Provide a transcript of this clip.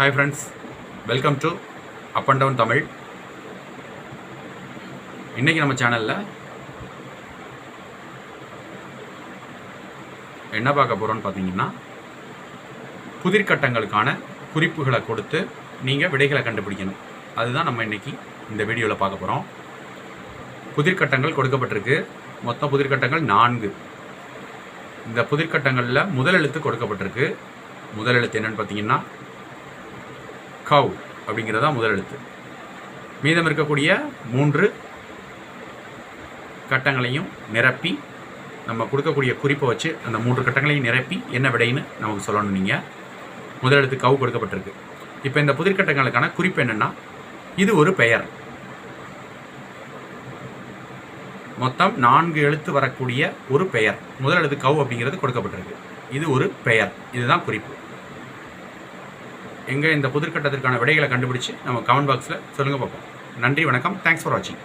Hi friends welcome to up and down Tamil இன்றைக்கி நம்ம சேனலில் என்ன பார்க்க போகிறோன்னு பார்த்தீங்கன்னா புதிர்கட்டங்களுக்கான குறிப்புகளை கொடுத்து நீங்கள் விடைகளை கண்டுபிடிக்கணும். அதுதான் நம்ம இன்றைக்கி இந்த வீடியோவில் பார்க்க போகிறோம் புதிர்கட்டங்கள் கொடுக்கப்பட்டிருக்கு. மொத்தம் புதிர்கட்டங்கள் நான்கு. இந்த புதிர்கட்டங்களில் முதல் எழுத்து கொடுக்கப்பட்டிருக்கு. முதல் எழுத்து என்னன்னு பார்த்தீங்கன்னா கவ் அப்படிங்கிறது தான் முதல் எழுத்து. மீதம் இருக்கக்கூடிய மூன்று கட்டங்களையும் நிரப்பி நம்ம கொடுக்கக்கூடிய குறிப்பை வச்சு அந்த மூன்று கட்டங்களையும் நிரப்பி என்ன விடைன்னு நமக்கு சொல்லணும் நீங்கள் முதல் எழுத்து கொடுக்கப்பட்டிருக்கு. இப்போ இந்த புதிர்கட்டங்களுக்கான குறிப்பு என்னென்னா இது ஒரு பெயர். மொத்தம் நான்கு எழுத்து வரக்கூடிய ஒரு பெயர். முதல் எழுத்து அப்படிங்கிறது கொடுக்கப்பட்டிருக்கு. இது ஒரு பெயர். இதுதான் குறிப்பு. எங்கே இந்த புதிர்கட்டத்திற்கான விடைகளை கண்டுபிடிச்சு நம்ம கமெண்ட் பாக்ஸில் சொல்லுங்கள் பார்ப்போம். நன்றி வணக்கம். தேங்க்ஸ் ஃபார் வாட்சிங்